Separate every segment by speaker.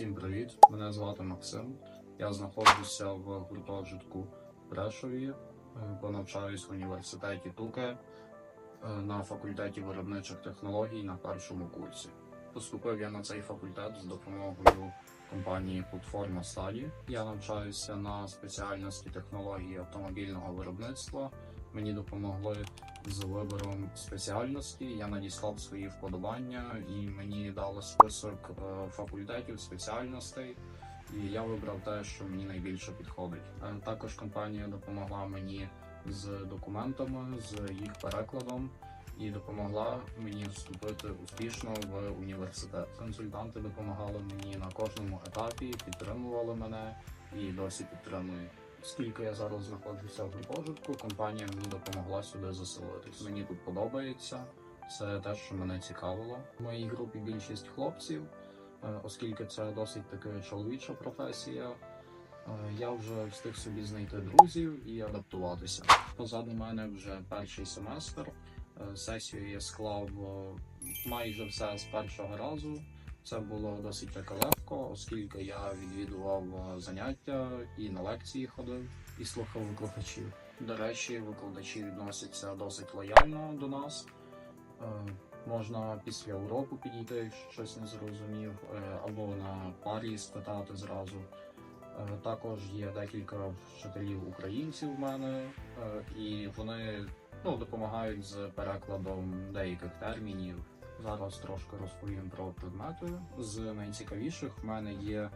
Speaker 1: Всім привіт! Мене звати Максим. Я знаходжуся в гуртожитку Брешові, е, бо навчаюсь в університеті Туке е, на факультеті виробничих технологій на першому курсі. Поступив я на цей факультет з допомогою компанії Платформа Стаді. Я навчаюся на спеціальності технології автомобільного виробництва. Мені допомогли з вибором спеціальності. Я надіслав свої вподобання, і мені дали список е, факультетів, спеціальностей. І я вибрав те, що мені найбільше підходить. Е, Також компанія допомогла мені з документами, з їх перекладом і допомогла мені вступити успішно в університет. Консультанти допомагали мені на кожному етапі, підтримували мене і досі підтримують. Оскільки я зараз знаходжуся в гуртожитку, компанія мені допомогла сюди заселитись. Мені тут подобається. Це те, що мене цікавило. В моїй групі більшість хлопців, е, оскільки це досить таки чоловіча професія. е, Я вже встиг собі знайти друзів і адаптуватися. Позаду мене вже перший семестр. Е, Сесію я склав майже все з першого разу. Це було досить таки легко, оскільки я відвідував е, заняття і на лекції ходив і слухав викладачів. До речі, викладачі відносяться досить лояльно до нас. Е, Можна після уроку підійти, якщо щось не зрозумів, е, або на парі спитати зразу. Також є декілька вчителів українців в мене, і вони ну, допомагають з перекладом деяких термінів. Зараз трошки розповім про предмети. З найцікавіших в мене є е,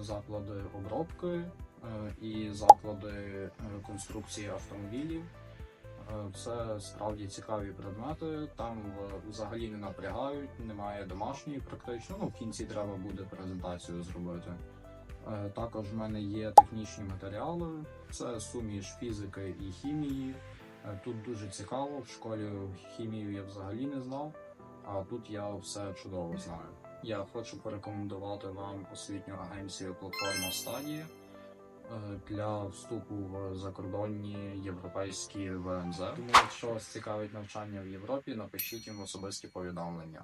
Speaker 1: заклади обробки е, і заклади е, конструкції автомобілів. Це справді цікаві предмети. Там взагалі не напрягають, немає домашньої практично. Ну, в кінці треба буде презентацію зробити. Також в мене є технічні матеріали, це суміш фізики і хімії. Е, Тут дуже цікаво. В школі хімію я взагалі не знав, а тут я все чудово знаю. Я хочу порекомендувати вам освітню агенцію платформа Стадія е, для вступу в закордонні європейські ВНЗ. Тому, якщо вас цікавить навчання в Європі, напишіть їм особисті повідомлення.